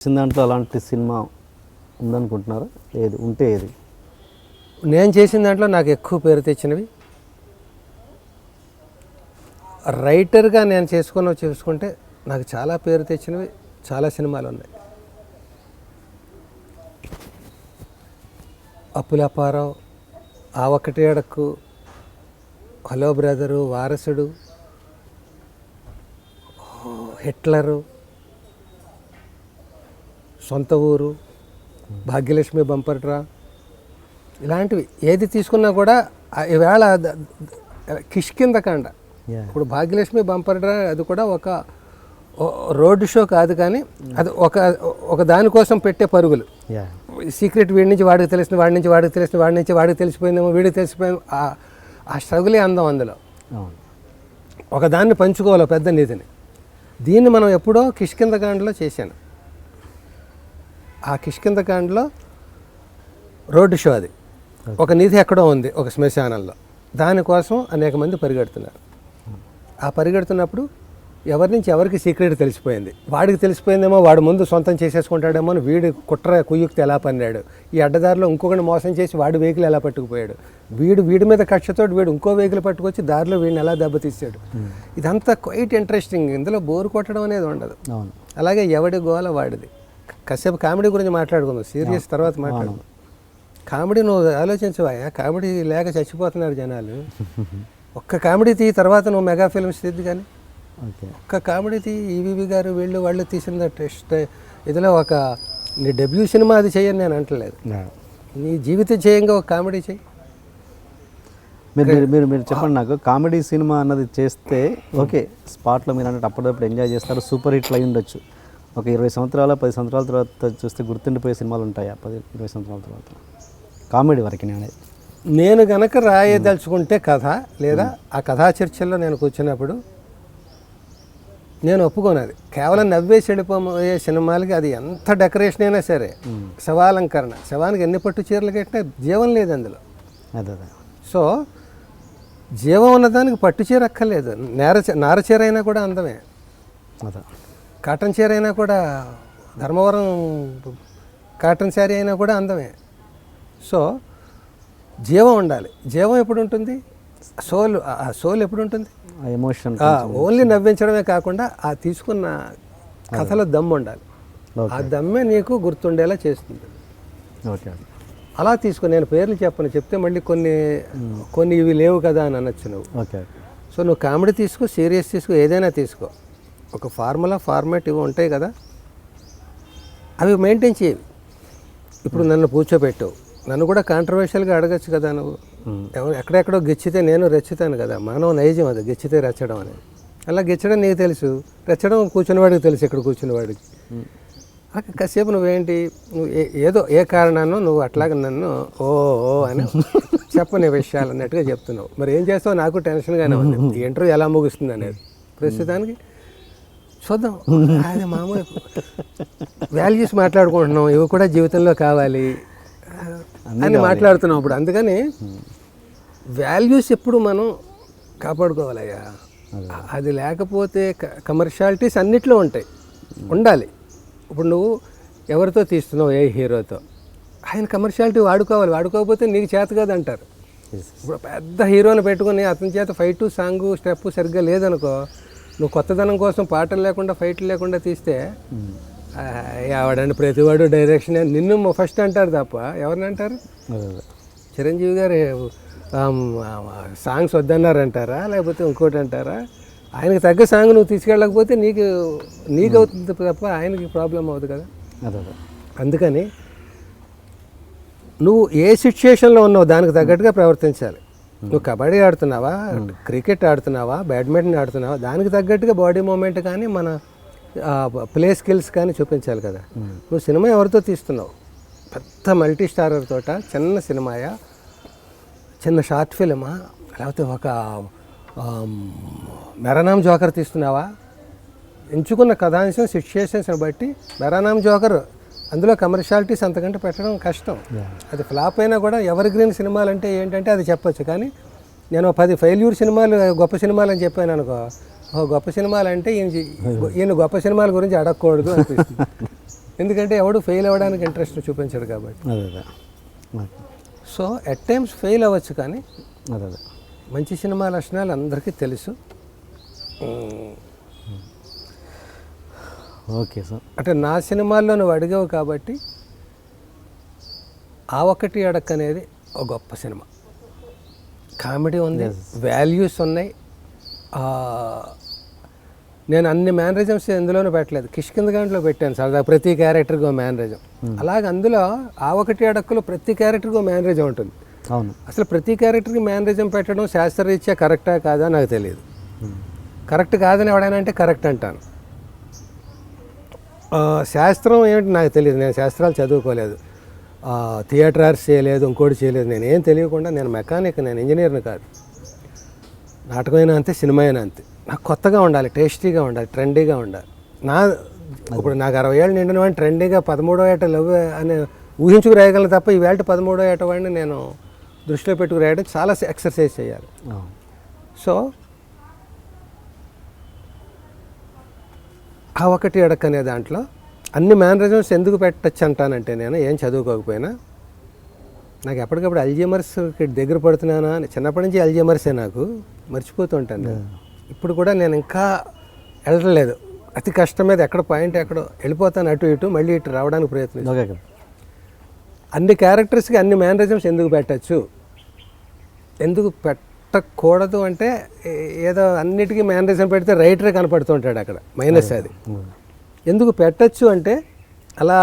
వచ్చిన దాంట్లో అలాంటి సినిమా ఉందనుకుంటున్నారా? ఏది? ఉంటే ఏది? నేను చేసిన దాంట్లో నాకు ఎక్కువ పేరు తెచ్చినవి. రైటర్గా నేను చేసుకున్న చూసుకుంటే నాకు చాలా పేరు తెచ్చినవి చాలా సినిమాలు ఉన్నాయి. Appulapparao Aa Okkati Adakku hello brother Varasudu Hitler Sontha Ooru Bhagyalakshmi bumper draw ఇలాంటివి ఏది తీసుకున్నా కూడా ఈవేళ ద- ద- కిష్కిందకాండ యా ఇప్పుడు భాగ్యలక్ష్మి బంపర్ డ్రా అది కూడా ఒక రోడ్డు షో కాదు కానీ అది ఒక ఒక దానికోసం పెట్టే పరుగులు. సీక్రెట్ వీడి నుంచి వాడికి తెలిసిన వాడి నుంచి వాడికి తెలిసిన వాడి నుంచి వాడికి తెలిసిపోయిందేమో వీడికి తెలిసిపోయింది ఆ- ఆ స్ట్రగులే అందం అందులో. అవును. ఒక దాన్ని పంచుకోవాలి పెద్ద నిధిని దీన్ని మనం ఎప్పుడో కిష్కిందకాండలో చేశాను. ఆ కిష్కిందకాండలో రోడ్డు షో అది. ఒక నిధి ఎక్కడో ఉంది ఒక శ్మశానంలో. దానికోసం అనేక మంది పరిగెడుతున్నారు. ఆ పరిగెడుతున్నప్పుడు ఎవరి నుంచి ఎవరికి సీక్రెట్ తెలిసిపోయింది? వాడికి తెలిసిపోయిందేమో వాడు ముందు సొంతం చేసేసుకుంటాడేమో అని వీడి కుట్ర కుయ్యుక్తి ఎలా పన్నాడు? ఈ అడ్డదారిలో ఇంకొకటి మోసం చేసి వాడి వెహికల్ ఎలా పట్టుకుపోయాడు? వీడు వీడి మీద కక్షతోటి వీడు ఇంకో వెహికల్ పట్టుకొచ్చి దారిలో వీడిని ఎలా దెబ్బతీసాడు ఇదంతా క్వైట్ ఇంట్రెస్టింగ్. ఇందులో బోరు కొట్టడం అనేది ఉండదు. అలాగే ఎవడి గోల వాడిది. కాసేపు కామెడీ గురించి మాట్లాడుకుందాం. సీరియస్ తర్వాత మాట్లాడుకుందాం. కామెడీ నువ్వు ఆలోచించవా కామెడీ లేక చచ్చిపోతున్నారు జనాలు. ఒక్క కామెడీ తీ తర్వాత నువ్వు మెగా ఫిల్మ్స్ తీద్దు కానీ. ఒక్క కామెడీ తీ ఈవీవి గారు వీళ్ళు వాళ్ళు తీసిన టెస్ట్ ఇదిలో ఒక నీ డెబ్యూ సినిమా అది చేయని నేను అంటలేదు. నీ జీవిత చేయంగా ఒక కామెడీ చేయి మీరు మీరు మీరు మీరు చెప్పండి నాకు. కామెడీ సినిమా అన్నది చేస్తే ఓకే స్పాట్లో మీరు అన్నట్టు అప్పుడప్పుడు ఎంజాయ్ చేస్తారు సూపర్ హిట్లు అయి ఉండొచ్చు. ఒక ఇరవై సంవత్సరాల పది సంవత్సరాల తర్వాత చూస్తే గుర్తుండిపోయే సినిమాలు ఉంటాయా? పది ఇరవై సంవత్సరాల తర్వాత. కామెడీ వరకు నేను నేను గనక రాయదలుచుకుంటే కథ లేదా ఆ కథా చర్చల్లో నేను కూర్చున్నప్పుడు నేను ఒప్పుకోను అది కేవలం నవ్వేసి వెళ్ళిపోయే సినిమాలకి అది ఎంత డెకరేషన్ అయినా సరే శవాలంకరణ శవానికి ఎన్ని పట్టు చీరలు కట్టినా జీవం లేదు అందులో. అదే. సో జీవం ఉన్నదానికి పట్టు చీర అక్కర్లేదు. నేర చీ- నార చీర అయినా కూడా అందమే. అదే. కాటన్ చీర అయినా కూడా ధర్మవరం కాటన్ శారీ అయినా కూడా అందమే. సో జీవం ఉండాలి. జీవం ఎప్పుడు ఉంటుంది సోల్ ఆ సోల్ ఎప్పుడు ఉంటుంది ఎమోషన్ ఓన్లీ నవ్వించడమే కాకుండా ఆ తీసుకున్న కథలో దమ్ము ఉండాలి. ఆ దమ్మే నీకు గుర్తుండేలా చేస్తుంది. ఓకే. అలా తీసుకో నేను పేర్లు చెప్పను. చెప్తే మళ్ళీ కొన్ని కొన్ని ఇవి లేవు కదా అని అనొచ్చు నువ్వు. ఓకే. సో నువ్వు కామెడీ తీసుకో సీరియస్ తీసుకో ఏదైనా తీసుకో. ఒక ఫార్ములా ఫార్మాట్ ఇవి ఉంటాయి కదా అవి మెయింటైన్ చేయి. ఇప్పుడు నన్ను కూర్చోబెట్టు. నన్ను కూడా కాంట్రవర్షియల్గా అడగచ్చు కదా నువ్వు. ఎవరు- ఎక్కడెక్కడో గెచ్చితే నేను రెచ్చుతాను కదా. మానవ నైజం అది గెచ్చితే రెచ్చడం అనేది అలా గెచ్చడం నీకు తెలుసు. రెచ్చడం కూర్చున్నవాడికి తెలుసు ఇక్కడ కూర్చున్నవాడికి ఆ కాసేపు నువ్వేంటి? నువ్వు ఏ- ఏదో ఏ కారణాన్నో నువ్వు అట్లాగే నన్ను ఓ ఓ అని చెప్పని విషయాలు అన్నట్టుగా చెప్తున్నావు. మరి ఏం చేస్తావు? నాకు టెన్షన్గానే ఉంది. ఈ ఇంటర్వ్యూ ఎలా ముగుస్తుంది అనేది. ప్రస్తుతానికి చూద్దాం. అది మామూలు వాల్యూస్ మాట్లాడుకుంటున్నాం. ఇవి కూడా జీవితంలో కావాలి. అని మాట్లాడుతున్నాం ఇప్పుడు. అందుకని వాల్యూస్ ఎప్పుడు మనం కాపాడుకోవాలయ్యా. అది. లేకపోతే కమర్షియాలిటీస్ అన్నిట్లో ఉంటాయి. ఉండాలి. ఇప్పుడు నువ్వు ఎవరితో తీస్తున్నావు ఏ హీరోతో? ఆయన కమర్షియాలిటీ వాడుకోవాలి. వాడుకోకపోతే నీకు చేత కాదు అంటారు ఇప్పుడు పెద్ద హీరోని పెట్టుకుని అతని చేత ఫైట్ సాంగ్ స్టెప్ సరిగ్గా లేదనుకో నువ్వు కొత్తదనం కోసం పాటలు లేకుండా ఫైట్లు లేకుండా తీస్తే ఆ, ఎవడండి ప్రతివాడు డైరెక్షన్ నిన్ను ఫస్ట్ అంటారు తప్ప ఎవరిని అంటారు? చిరంజీవి గారు సాంగ్స్ వద్దన్నారంటారా? లేకపోతే ఇంకోటి అంటారా? ఆయనకి తగ్గ సాంగ్ నువ్వు తీసుకెళ్ళకపోతే నీకు నీకు అవుతుంది తప్ప ఆయనకి ప్రాబ్లం అవుతుంది కదా. అదే అదే. అందుకని నువ్వు ఏ సిచ్యుయేషన్లో ఉన్నావు దానికి తగ్గట్టుగా ప్రవర్తించాలి. నువ్వు కబడ్డీ ఆడుతున్నావా? క్రికెట్ ఆడుతున్నావా? బ్యాడ్మింటన్ ఆడుతున్నావా? దానికి తగ్గట్టుగా బాడీ మూమెంట్ కానీ మన ప్లే స్కిల్స్ కానీ చూపించాలి కదా. నువ్వు సినిమా ఎవరితో తీస్తున్నావు? పెద్ద మల్టీ స్టారర్ తోట చిన్న సినిమాయా? చిన్న షార్ట్ ఫిలిమా? లేకపోతే ఒక మెరనామ్ జోకర్ తీస్తున్నావా? ఎంచుకున్న కథాంశం సిచ్యుయేషన్స్ని బట్టి మెరానామ్ జోకర్ అందులో కమర్షియాలిటీస్ అంతకంటే పెట్టడం కష్టం. అది ఫ్లాప్ అయినా కూడా ఎవర్ గ్రీన్ సినిమాలు అంటే ఏంటంటే అది చెప్పొచ్చు. కానీ నేను పది ఫెయిల్యూర్ సినిమాలు గొప్ప సినిమాలు అని చెప్పాను అనుకో ఓ గొప్ప సినిమాలు అంటే ఈయన ఈయన గొప్ప సినిమాల గురించి అడగకూడదు అనిపిస్తుంది. ఎందుకంటే ఎవడు ఫెయిల్ అవ్వడానికి ఇంట్రెస్ట్ చూపించడు కాబట్టి. సో ఎట్ టైమ్స్ ఫెయిల్ అవ్వచ్చు కానీ మంచి సినిమా లక్షణాలు అందరికీ తెలుసు. Okay sir. అంటే నా సినిమాల్లో నువ్వు అడిగావు కాబట్టి ఆ ఒకటి అడక్ అనేది ఒక గొప్ప సినిమా. కామెడీ ఉంది వాల్యూస్ ఉన్నాయి. నేను అన్ని మేనరిజమ్స్ ఎందులోనూ పెట్టలేదు. కిష్కింద గంటలో పెట్టాను సరదా ప్రతి క్యారెక్టర్కి ఒక మేనరిజం అలాగే అందులో ఆ ఒకటి అడక్కులో ప్రతి క్యారెక్టర్కి ఒక మేనరిజం ఉంటుంది. అవును. అసలు ప్రతి క్యారెక్టర్కి మేనరిజం పెట్టడం శాస్త్రరీత్యా కరెక్టా కాదా నాకు తెలియదు. కరెక్ట్ కాదని ఎవడైనా అంటే కరెక్ట్ అంటాను. శాస్త్రం ఏమిటి నాకు తెలియదు. నేను శాస్త్రాలు చదువుకోలేదు. థియేటర్ ఆర్ట్స్ చేయలేదు ఇంకోటి చేయలేదు. నేను ఏం తెలియకుండా నేను మెకానిక్ నేను ఇంజనీర్ని కాదు. నాటకమైనా అంతే సినిమా అయినా అంతే. నాకు కొత్తగా ఉండాలి టేస్టీగా ఉండాలి ట్రెండీగా ఉండాలి. నా ఇప్పుడు నాకు అరవై ఏళ్ళు నిండిన వాడిని ట్రెండీగా పదమూడో ఏట లవ్ అని ఊహించుకు రాయగలను తప్ప ఈ వేళ పదమూడో ఏట వాడిని నేను దృష్టిలో పెట్టుకు రాయడం చాలా ఎక్సర్సైజ్ చేయాలి. సో ఆ ఒకటి అనే దాంట్లో అన్ని మేనరిజమ్స్ ఎందుకు పెట్టచ్చు అంటానంటే నేను ఏం చదువుకోకపోయినా నాకు ఎప్పటికప్పుడు అల్జీమర్స్కి దగ్గర పడుతున్నానా అని చిన్నప్పటి నుంచి అల్జీమర్సే నాకు మర్చిపోతుంటాను నేను. ఇప్పుడు కూడా నేను ఇంకా వెళ్ళలేదు అతి కష్టం మీద ఎక్కడ పాయింట్ ఎక్కడో వెళ్ళిపోతాను అటు ఇటు మళ్ళీ ఇటు రావడానికి ప్రయత్నం అన్ని క్యారెక్టర్స్కి అన్ని మేనరిజమ్స్ ఎందుకు పెట్టచ్చు? ఎందుకు పెట్టకూడదు అంటే ఏదో అన్నిటికీ మేనరిజం పెడితే రైటరే కనపడుతుంటాడు అక్కడ మైనస్ అది. ఎందుకు పెట్టచ్చు అంటే అలా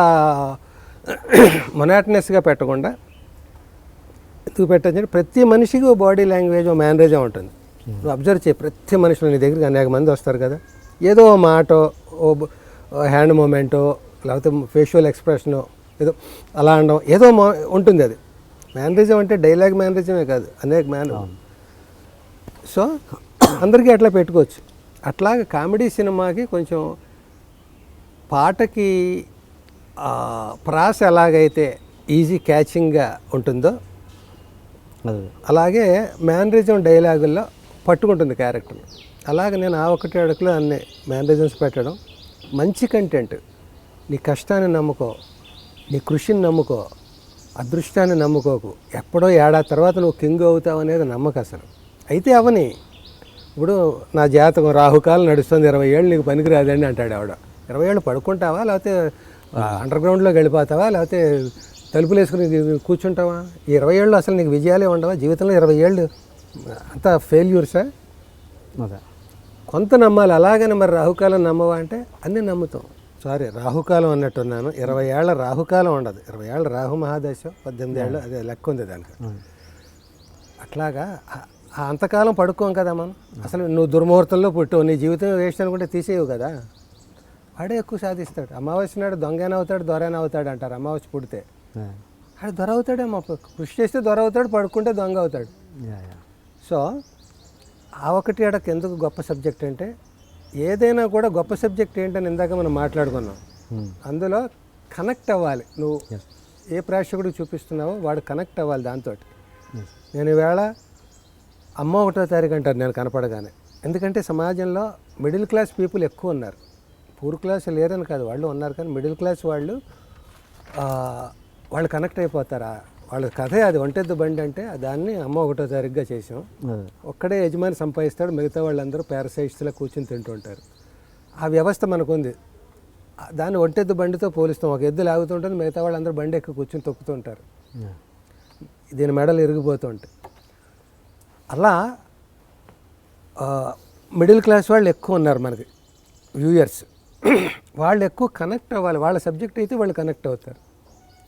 మొనాటనెస్గా పెట్టకుండా ఎందుకు పెట్టచ్చు అంటే ప్రతి మనిషికి ఓ బాడీ లాంగ్వేజ్ మేనరేజం ఉంటుంది. నువ్వు అబ్జర్వ్ చేయి ప్రతి మనుషులు నీ దగ్గరికి అనేక మంది వస్తారు కదా. ఏదో మాటో ఓ హ్యాండ్ మూమెంటో లేకపోతే ఫేషియల్ ఎక్స్ప్రెషనో ఏదో అలా అనడం ఏదో మా ఉంటుంది అది. మేనరిజం అంటే డైలాగ్ మేనరిజమే కాదు. అనేక మేన సో అందరికీ అట్లా పెట్టుకోవచ్చు. అట్లాగే కామెడీ సినిమాకి కొంచెం పాటకి ప్రాస ఎలాగైతే ఈజీ క్యాచింగ్గా ఉంటుందో అలాగే మేనరిజం డైలాగుల్లో పట్టుకుంటుంది క్యారెక్టర్ అలాగే నేను ఆ ఒకటి అడుగులో అన్ని మేనరిజమ్స్ పెట్టడం. మంచి కంటెంట్. నీ కష్టాన్ని నమ్ముకో. నీ కృషిని నమ్ముకో. అదృష్టాన్ని నమ్ముకోకు. ఎప్పుడో ఏడాది తర్వాత నువ్వు కింగ్ అవుతావు అనేది నమ్మకం అసలు అయితే అవని ఇప్పుడు నా జాతకం రాహుకాలం నడుస్తుంది ఇరవై ఏళ్ళు నీకు పనికిరాదండి అంటాడు ఆవిడ. ఇరవై ఏళ్ళు పడుకుంటావా? లేకపోతే అండర్ గ్రౌండ్లోకి వెళ్ళిపోతావా? లేకపోతే తలుపులు వేసుకుని కూర్చుంటావా? ఈ ఇరవై ఏళ్ళు అసలు నీకు విజయాలే ఉండవా? జీవితంలో ఇరవై ఏళ్ళు అంతా ఫెయిల్యూర్సా అదే. కొంత నమ్మాలి అలాగని మరి రాహుకాలం నమ్మవా? అంటే అన్నీ నమ్ముతాం. సారీ రాహుకాలం అన్నట్టున్నాను. ఇరవై ఏళ్ళ రాహుకాలం ఉండదు. ఇరవై ఏళ్ళ రాహు మహాదశం పద్దెనిమిది ఏళ్ళు అదే లెక్క ఉంది దానికి. అట్లాగా అంతకాలం పడుకోం కదా మనం. అసలు నువ్వు దుర్ముహూర్తంలో పుట్టావు నీ జీవితం వేస్ట్ అనుకుంటే తీసేయవు కదా. వాడే ఎక్కువ సాధిస్తాడు. అమావాస్య నాడు దొంగన అవుతాడు దొరన అవుతాడు అంటారు అమావాస్య పుడితే. ఆడు దొర అవుతాడేమో కృషి చేస్తే దొర అవుతాడు పడుకుంటే దొంగ అవుతాడు. సో ఆ ఒకటి అడక ఎందుకు గొప్ప సబ్జెక్ట్ అంటే ఏదైనా కూడా గొప్ప సబ్జెక్ట్ ఏంటని ఇందాక మనం మాట్లాడుకున్నాం. అందులో కనెక్ట్ అవ్వాలి. నువ్వు ఏ ప్రేక్షకుడికి చూపిస్తున్నావో వాడు కనెక్ట్ అవ్వాలి దాంతో. నేను ఈవేళ అమ్మ ఒకటో తారీఖు అంటారు నేను కనపడగానే. ఎందుకంటే సమాజంలో మిడిల్ క్లాస్ పీపుల్ ఎక్కువ ఉన్నారు. పూర్ క్లాస్ లేరని కాదు వాళ్ళు ఉన్నారు కానీ మిడిల్ క్లాస్ వాళ్ళు వాళ్ళు కనెక్ట్ అయిపోతారా? వాళ్ళ కథే అది ఒంటెద్దు బండి అంటే దాన్ని అమ్మ ఒకటో తారీఖుగా చేసాం ఒక్కడే యజమాని సంపాదిస్తాడు మిగతా వాళ్ళందరూ పారసైట్స్లో కూర్చొని తింటూ ఉంటారు ఆ వ్యవస్థ మనకుంది. దాన్ని ఒంటెద్దు బండితో పోలిస్తాం. ఒక ఎద్దు లాగుతుంటుంది మిగతా వాళ్ళందరూ బండి ఎక్కి కూర్చొని తొక్కుతుంటారు. దీని మెడలు ఇరిగిపోతుంటాయి. అలా మిడిల్ క్లాస్ వాళ్ళు ఎక్కువ ఉన్నారు మనకి వ్యూయర్స్ వాళ్ళు ఎక్కువ కనెక్ట్ అవ్వాలి. వాళ్ళ సబ్జెక్ట్ అయితే వాళ్ళు కనెక్ట్ అవుతారు.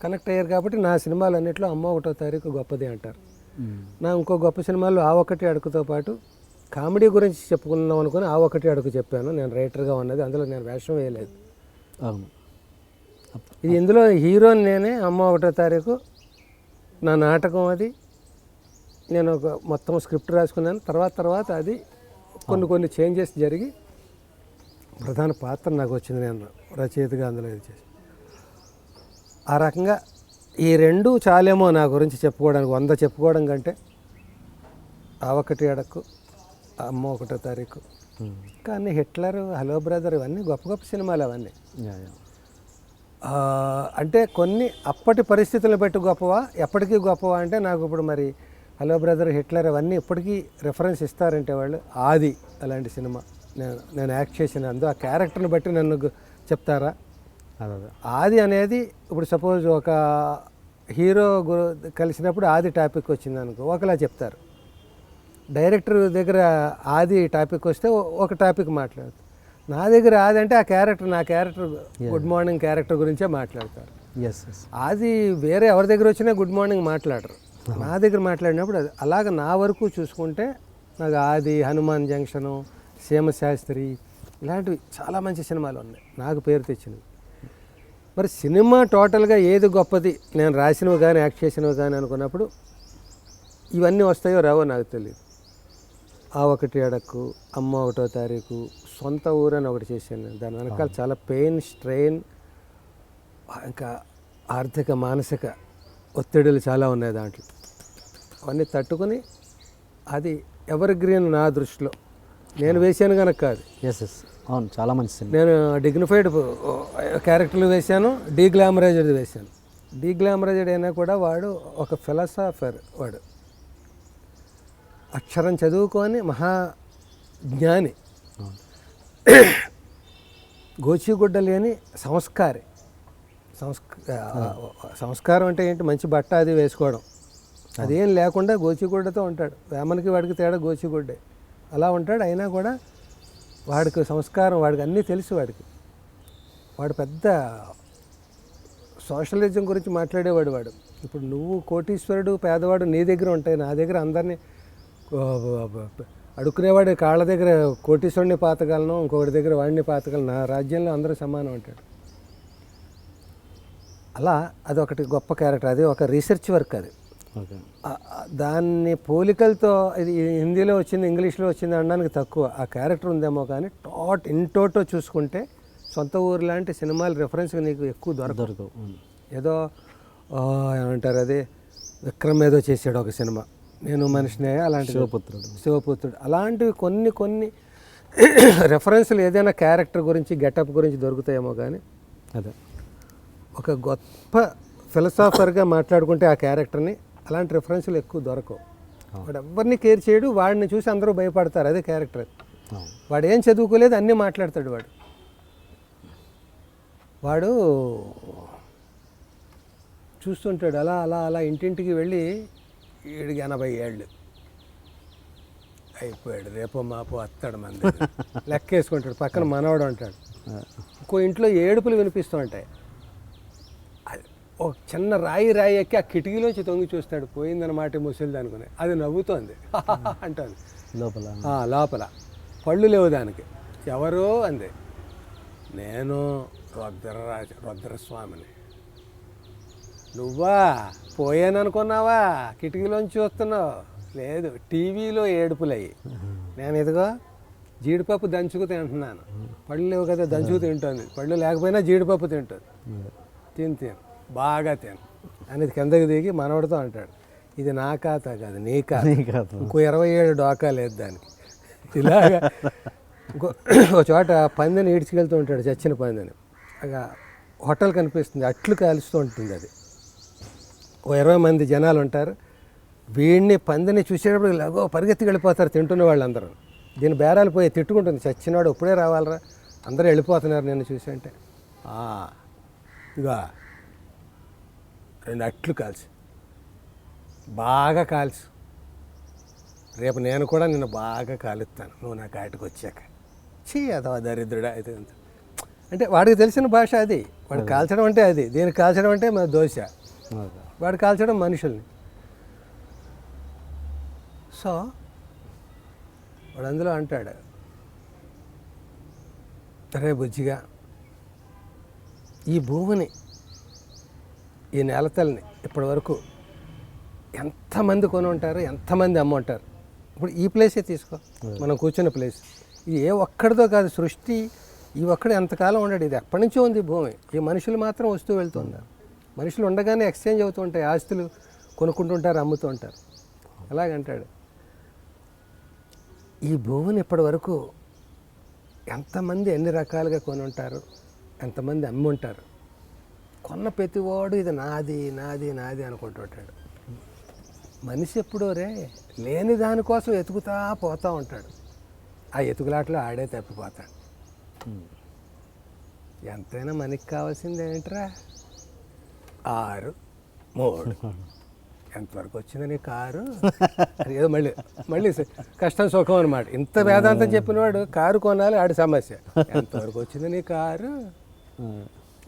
కనెక్ట్ అయ్యారు కాబట్టి నా సినిమాలన్నింటిలో అమ్మ ఒకటో తారీఖు గొప్పది అంటారు. నా ఇంకో గొప్ప సినిమాల్లో ఆ ఒకటి అడుగుతో పాటు కామెడీ గురించి చెప్పుకున్నాం అనుకుని ఆ ఒకటి అడుగు చెప్పాను. నేను రైటర్గా ఉన్నది. అందులో నేను వేషం వేయలేదు. అవును. ఇది ఇందులో హీరోని నేనే అమ్మ ఒకటో తారీఖు నా నాటకం అది. నేను ఒక మొత్తం స్క్రిప్ట్ రాసుకున్నాను. తర్వాత తర్వాత అది కొన్ని కొన్ని చేంజెస్ జరిగి ప్రధాన పాత్ర నాకు వచ్చింది నేను రచయితగా అందులో ఇది చేసి. ఆ రకంగా ఈ రెండు చాలేమో నా గురించి చెప్పుకోవడానికి వంద చెప్పుకోవడం కంటే ఆ ఒకటి అడక్కు అమ్మ ఒకటో తారీఖు. కానీ హిట్లర్ హలో బ్రదర్ ఇవన్నీ గొప్ప గొప్ప సినిమాలు అవన్నీ. అంటే కొన్ని అప్పటి పరిస్థితులను బట్టి గొప్పవా ఎప్పటికీ గొప్పవా అంటే నాకు ఇప్పుడు మరి హలో బ్రదర్ హిట్లర్ అవన్నీ ఇప్పటికీ రెఫరెన్స్ ఇస్తారంటే వాళ్ళు. ఆది అలాంటి సినిమా. నేను నేను యాక్ట్ చేసినందు ఆ క్యారెక్టర్ని బట్టి నన్ను చెప్తారా? అదే అదే. ఆది అనేది ఇప్పుడు సపోజ్ ఒక హీరో కలిసినప్పుడు ఆది టాపిక్ వచ్చింది అనుకో ఒకలా చెప్తారు. డైరెక్టర్ దగ్గర ఆది టాపిక్ వస్తే ఒక టాపిక్ మాట్లాడతారు. నా దగ్గర ఆది అంటే ఆ క్యారెక్టర్ నా క్యారెక్టర్ గుడ్ మార్నింగ్ క్యారెక్టర్ గురించే మాట్లాడతారు. ఎస్ ఎస్ ఆది వేరే ఎవరి దగ్గర వచ్చినా గుడ్ మార్నింగ్ మాట్లాడరు. నా దగ్గర మాట్లాడినప్పుడు అది అలాగ నా వరకు చూసుకుంటే నాకు ఆది హనుమాన్ జంక్షను సీమశాస్త్రి ఇలాంటివి చాలా మంచి సినిమాలు ఉన్నాయి. నాకు పేరు తెచ్చినవి. మరి సినిమా టోటల్గా ఏది గొప్పది? నేను రాసినవి కానీ యాక్ట్ చేసినవి కానీ అనుకున్నప్పుడు ఇవన్నీ వస్తాయో రావో నాకు తెలియదు ఆ ఒకటి అడక్కు అమ్మ ఒకటో తారీఖు సొంత ఊరు అని ఒకటి చేశాను నేను. దాని వెనకాల చాలా పెయిన్ స్ట్రెయిన్ ఇంకా ఆర్థిక మానసిక ఒత్తిడులు చాలా ఉన్నాయి దాంట్లో. అవన్నీ తట్టుకొని అది ఎవర్ గ్రీన్ నా దృష్టిలో. నేను వేసాను కనుక కాదు. ఎస్ ఎస్ అవును చాలా మంచి సినిమా నేను డిగ్నిఫైడ్ క్యారెక్టర్లు వేశాను డీగ్లామరైజ్డ్ వేశాను. డీగ్లామరైజ్డ్ అయినా కూడా వాడు ఒక ఫిలాసఫర్ వాడు. అక్షరం చదువుకొని మహా జ్ఞాని. గోచిగుడ్డ లేని సంస్కారి. సంస్క సంస్కారం అంటే ఏంటి? మంచి బట్ట అది వేసుకోవడం. అదేం లేకుండా గోచిగుడ్డతో ఉంటాడు. వేమనికి వాడికి తేడా గోచిగుడ్డే. అలా ఉంటాడు. అయినా కూడా వాడికి సంస్కారం వాడికి అన్నీ తెలుసు వాడికి. వాడు పెద్ద సోషలిజం గురించి మాట్లాడేవాడు వాడు. ఇప్పుడు నువ్వు కోటీశ్వరుడు పేదవాడు నీ దగ్గర ఉంటాయి. నా దగ్గర అందరినీ అడుక్కునేవాడు కాళ్ళ దగ్గర కోటీశ్వరుని పాతగలను ఇంకొకటి దగ్గర వాడిని పాతగలను నా రాజ్యంలో అందరూ సమానం అంటాడు. అలా అదొకటి గొప్ప క్యారెక్టర్. అది ఒక రీసెర్చ్ వర్క్ అది. దాన్ని పోలికలతో ఇది హిందీలో వచ్చింది ఇంగ్లీష్లో వచ్చింది అనడానికి తక్కువ. ఆ క్యారెక్టర్ ఉందేమో కానీ టోట్ ఇన్ టోటో చూసుకుంటే సొంత ఊరు లాంటి సినిమాలు రెఫరెన్స్ నీకు ఎక్కువ దొరకదు. ఏదో ఏమంటారు అది విక్రమ్ ఏదో చేశాడు ఒక సినిమా. నేను మనిషినే అలాంటి శివపుత్రుడు. శివపుత్రుడు. అలాంటివి కొన్ని కొన్ని రెఫరెన్స్లు ఏదైనా క్యారెక్టర్ గురించి గెటప్ గురించి దొరుకుతాయేమో కానీ అదే. ఒక గొప్ప ఫిలసాఫర్గా మాట్లాడుకుంటే ఆ క్యారెక్టర్ని అలాంటి రెఫరెన్స్లు ఎక్కువ దొరకవు. వాడు ఎవరిని కేర్ చేయడు వాడిని చూసి అందరూ భయపడతారు. అదే క్యారెక్టర్ వాడు ఏం చదువుకోలేదు అన్నీ మాట్లాడతాడు వాడు. వాడు చూస్తుంటాడు అలా అలా అలా ఇంటింటికి వెళ్ళి ఏడికి ఎనభై ఏళ్ళు. అయిపోయాడు రేపో మాపో వస్తాడు మన దగ్గర. లెక్క వేసుకుంటాడు పక్కన మనవాడు అంటాడు. ఇంకో ఇంట్లో ఏడుపులు వినిపిస్తూ ఉంటాయి. అది ఒక చిన్న రాయి రాయి ఎక్కి ఆ కిటికీలోంచి తొంగి చూస్తాడు. పోయిందన్నమాట ముసలిది అనుకుని. అది నవ్వుతోంది. అంటుంది. లోపల. లోపల. పళ్ళు లేవు దానికి. ఎవరో అంది. నేను రుద్రరాజ రుద్రస్వామిని. నువ్వా? పోయాననుకున్నావా? కిటికీలోంచి చూస్తున్నావు? లేదు టీవీలో ఏడుపులయ్యి. నేను ఇదిగో జీడిపప్పు దంచుకు తింటున్నాను. పళ్ళు లేవు కదా దంచుకు తింటుంది. పళ్ళు లేకపోయినా జీడిపప్పు తింటుంది. తిను తిను. బాగా తిను. అనేది కిందకి దిగి మనవడితో అంటాడు ఇది నా ఖాతా కాదు నీ ఖాతా. ఇంకో ఇరవై ఏడు డోకా లేదు దానికి. ఇలాగా ఇంకో ఒక చోట పందిని ఈడ్చుకెళ్తూ ఉంటాడు చచ్చిన పందిని. హోటల్ కనిపిస్తుంది అట్లు కాలుస్తూ ఉంటుంది అది. ఓ ఇరవై మంది జనాలు ఉంటారు. వీడిని పందిని చూసేటప్పుడు ఇలాగో పరిగెత్తి వెళ్ళిపోతారు తింటున్న వాళ్ళందరూ. దీని బేరాలు పోయి తిట్టుకుంటుంది చచ్చినవాడు ఇప్పుడే రావాలరా అందరూ వెళ్ళిపోతున్నారు నేను చూసి అంటే. "ఆ, ఇదిగో రెండు అట్లు కాల్చి. బాగా కాల్చు. రేపు నేను కూడా నిన్ను బాగా కాలుస్తాను. నువ్వు నా కాటికి వచ్చాక. చీ అదవా దరిద్రుడా అయితే. అంటే వాడికి తెలిసిన భాష అది. వాడు కాల్చడం అంటే అది. దీనికి కాల్చడం అంటే మన దోశ. వాడు కాల్చడం మనుషుల్ని. సో వాడు అందులో అంటాడు రే బుజ్జిగా ఈ భూమిని ఈ నేలతల్ని ఇప్పటి వరకు ఎంతమంది కొని ఉంటారు ఎంతమంది అమ్మ ఉంటారు ఇప్పుడు ఈ ప్లేసే తీసుకో. మనం కూర్చున్న ప్లేస్. ఇది ఏ ఒక్కడితో కాదు సృష్టి ఈ ఒక్కడు ఎంతకాలం ఉండడు. ఇది ఎప్పటి నుంచో ఉంది భూమి. ఈ మనుషులు మాత్రం వస్తూ వెళ్తున్నారు మనుషులు ఉండగానే ఎక్స్చేంజ్ అవుతూ ఉంటాయి. ఆస్తులు కొనుక్కుంటుంటారు అమ్ముతూ ఉంటారు అలాగంటాడు ఈ భూమిని ఇప్పటి వరకు ఎంతమంది ఎన్ని రకాలుగా కొని ఉంటారు ఎంతమంది అమ్మి ఉంటారు కొన్న ప్రతివాడు ఇది నాది నాది నాది అనుకుంటుంటాడు. మనిషి ఎప్పుడో రే లేని దానికోసం ఎతుకుతా పోతా ఉంటాడు. ఆ ఎతుకులాట్లో ఆడే తప్పిపోతాడు. ఎంతైనా మనకి కావాల్సింది ఏంట్రా? ఆరు మూడు. ఎంతవరకు వచ్చింది కారు? ఏదో మళ్ళీ మళ్ళీ కష్టం సుఖం అనమాట ఇంత వేదాంతం చెప్పినవాడు కారు కొనాలి ఆడి సమస్య. ఎంతవరకు వచ్చింది నీ కారు?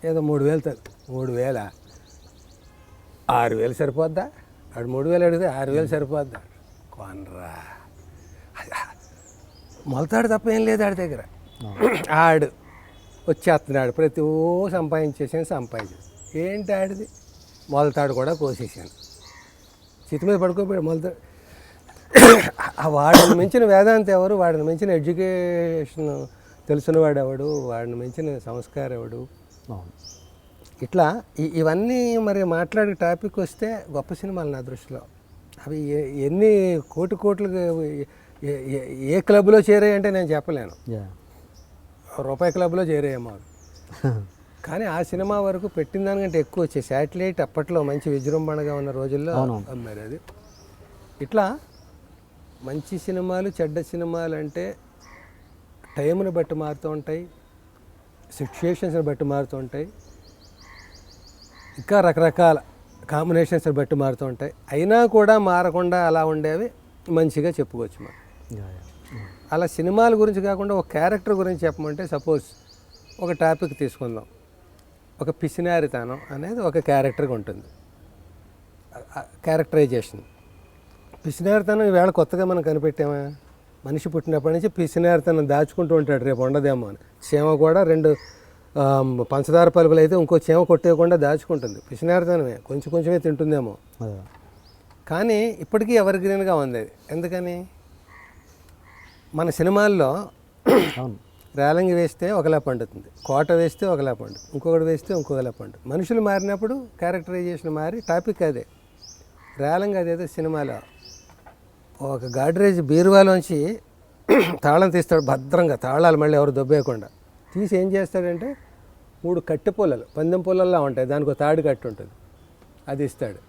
ఏదో మూడు వేలు త- మూడు వేల ఆరు వేలు సరిపోద్దా? ఆడు మూడు వేలు అడిగితే ఆరు వేలు సరిపోద్దా? కొనరా. మొలతాడు తప్ప ఏం లేదు ఆడి దగ్గర. ఆడు వచ్చేస్తున్నాడు. ప్రతి ఓ సంపాదించేసాను సంపాదించాను ఏంటి ఆడిది? మొలతాడు కూడా కోసేసాను. చితి మీద పడుకోపోయాడు మొలతాడు. ఆ వాడిని మించిన వేదాంత ఎవరు? వాడిని మించిన ఎడ్యుకేషన్ తెలిసినవాడు ఎవడు? వాడిని మించిన సంస్కారం ఎవడు? ఇట్లా ఇవన్నీ మరి మాట్లాడే టాపిక్ వస్తే గొప్ప సినిమాలు నా దృష్టిలో. అవి ఎన్ని కోటి కోట్లు ఏ- క్లబ్లో చేరాయంటే నేను చెప్పలేను. రూపాయి క్లబ్లో చేరాయేమో. కానీ ఆ సినిమా వరకు పెట్టిన దానికంటే ఎక్కువ వచ్చే శాటిలైట్ అప్పట్లో మంచి విజృంభణగా ఉన్న రోజుల్లో అమ్మారు అది. ఇట్లా మంచి సినిమాలు చెడ్డ సినిమాలు అంటే టైంని బట్టి మారుతూ ఉంటాయి సిచ్యుయేషన్స్ని బట్టి మారుతూ ఉంటాయి. ఇంకా రకరకాల కాంబినేషన్స్ బట్టి మారుతూ ఉంటాయి. అయినా కూడా మారకుండా అలా ఉండేవి మంచిగా చెప్పుకోవచ్చు మనం. అలా సినిమాల గురించి కాకుండా ఒక క్యారెక్టర్ గురించి చెప్పమంటే సపోజ్ ఒక టాపిక్ తీసుకుందాం. ఒక పిసినారితనం అనేది ఒక క్యారెక్టర్గా ఉంటుంది. క్యారెక్టరైజేషన్ పిసినారితనం ఈవేళ కొత్తగా మనం కనిపెట్టామా? మనిషి పుట్టినప్పటి నుంచి పిసినారితనం దాచుకుంటూ ఉంటాడు రేపు ఉండదేమో అని. చీమ కూడా రెండు పంచదార పలుకులు అయితే ఇంకో చీమ కొట్టేయకుండా దాచుకుంటుంది. పిసినారితనమే. కొంచెం కొంచెమే తింటుందేమో. కానీ ఇప్పటికీ ఎవర్ గ్రీన్గా ఉంది అది. ఎందుకని? మన సినిమాల్లో రేలంగి వేస్తే ఒకలా పండుతుంది. కోట వేస్తే ఒకలా పండు ఇంకొకటి వేస్తే ఇంకొకలా పండు మనుషులు మారినప్పుడు క్యారెక్టరైజేషన్ మారి టాపిక్ అదే. రేలంగి అదేదో సినిమాలో ఒక గాడ్రేజ్ బీరువాలోంచి తాళం తీస్తాడు భద్రంగా. తాళాలు మళ్ళీ ఎవరు దొబ్బేయకుండా. తీసి ఏం చేస్తాడంటే మూడు కట్టె పొలలు పందెం పొలల్లా ఉంటాయి దానికి ఒక తాడు కట్టి ఉంటుంది అది ఇస్తాడు.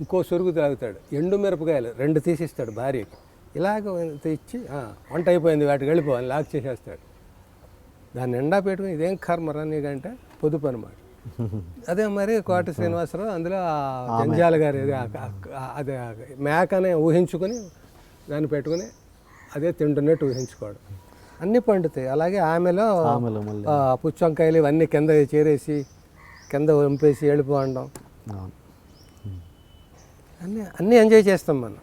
ఇంకో సొరుగు తాగుతాడు ఎండు మిరపకాయలు రెండు తీసిస్తాడు భార్యకి. ఇలాగ ఇచ్చి "ఆ, వంట అయిపోయింది వాటికి వెళ్ళిపోవాలి లాక్ చేసేస్తాడు. దాన్ని ఎండా పెట్టుకుని ఇదేం కర్మరా నీకంటే? పొదుపు అనమాట అదే మరి కోట శ్రీనివాసరావు అందులో జంజాల గారు అదే మేకనే ఊహించుకొని దాన్ని పెట్టుకుని అదే తింటున్నట్టు ఊహించుకోవడం. అన్నీ పండుతాయి. అలాగే ఆమెలో పుచ్చంకాయలు ఇవన్నీ కింద చేరేసి కింద వంపేసి వెళ్ళిపోవడం అన్నీ అన్నీ ఎంజాయ్ చేస్తాం మనం.